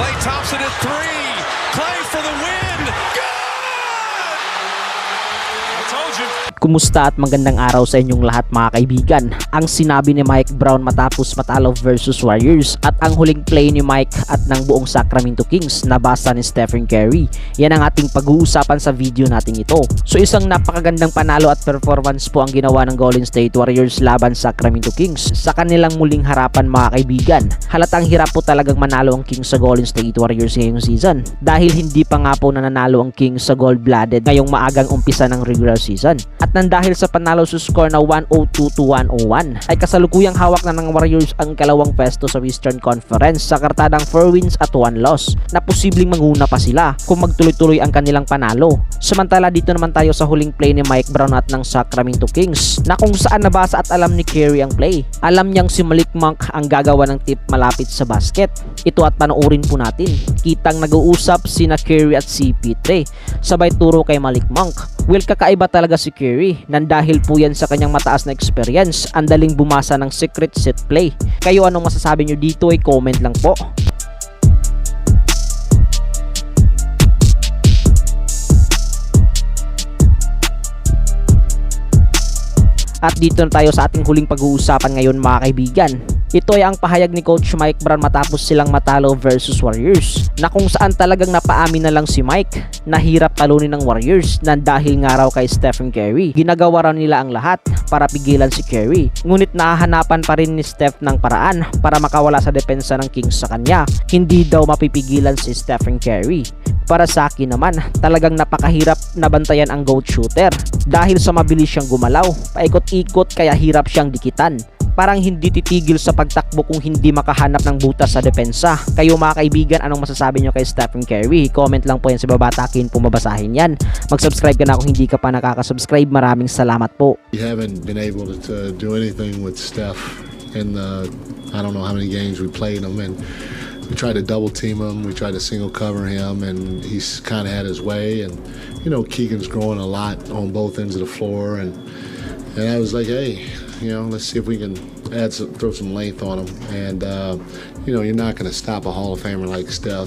Clay Thompson at three. Clay for the win. Good! Kumusta at magandang araw sa inyong lahat mga kaibigan. Ang sinabi ni Mike Brown matapos matalo versus Warriors at ang huling play ni Mike at ng buong Sacramento Kings nabasa ni Stephen Curry. Yan ang ating pag-uusapan sa video natin ito. So isang napakagandang panalo at performance po ang ginawa ng Golden State Warriors laban sa Sacramento Kings sa kanilang muling harapan mga kaibigan. Halatang hirap po talagang manalo ang Kings sa Golden State Warriors ngayong season dahil hindi pa nga po nananalo ang Kings sa gold-blooded ngayong maagang umpisa ng regular season. At nang dahil sa panalo sa score na 102 to 101 ay kasalukuyang hawak na ng Warriors ang kalawang pwesto sa Western Conference sa kartadang 4 wins at 1 loss na posibleng manguna pa sila kung magtuloy-tuloy ang kanilang panalo. Samantala dito naman tayo sa huling play ni Mike Brown at ng Sacramento Kings na kung saan nabasa at alam ni Curry ang play. Alam niyang si Malik Monk ang gagawa ng tip malapit sa basket. Ito at panoorin po natin. Kitang nag-uusap sina Curry at CP3 sabay turo kay Malik Monk. Well, kakaiba talaga si Curry nang dahil po yan sa kanyang mataas na experience, ang daling bumasa ng secret set play. Kayo anong masasabi nyo dito ay comment lang po. At dito na tayo sa ating huling pag-uusapan ngayon mga kaibigan. Ito ay ang pahayag ni Coach Mike Brown matapos silang matalo versus Warriors na kung saan talagang napaamin na lang si Mike na hirap talunin ng Warriors na dahil nga raw kay Stephen Curry. Ginagawa raw nila ang lahat para pigilan si Curry. Ngunit nahahanapan pa rin ni Steph ng paraan para makawala sa depensa ng Kings sa kanya. Hindi daw mapipigilan si Stephen Curry. Para sa akin naman, talagang napakahirap na bantayan ang GOAT shooter dahil sa mabilis siyang gumalaw, paikot-ikot kaya hirap siyang dikitan parang hindi titigil sa pagtakbo kung hindi makahanap ng butas sa depensa. Kayo mga kaibigan, anong masasabi nyo kay Stephen Curry? Comment lang po yan sa baba, takin po mabasahin yan. Mag-subscribe ka na kung hindi ka pa nakaka-subscribe. Maraming salamat po. We haven't been able to, to do anything with Steph in the I don't know how many games we played him and we tried to double team him, we tried to single cover him and he's kind of had his way and you know Keegan's growing a lot on both ends of the floor and and I was like, hey, you know, let's see if we can add some, throw some length on him and uh, you know, you're not going to stop a Hall of Famer like Steph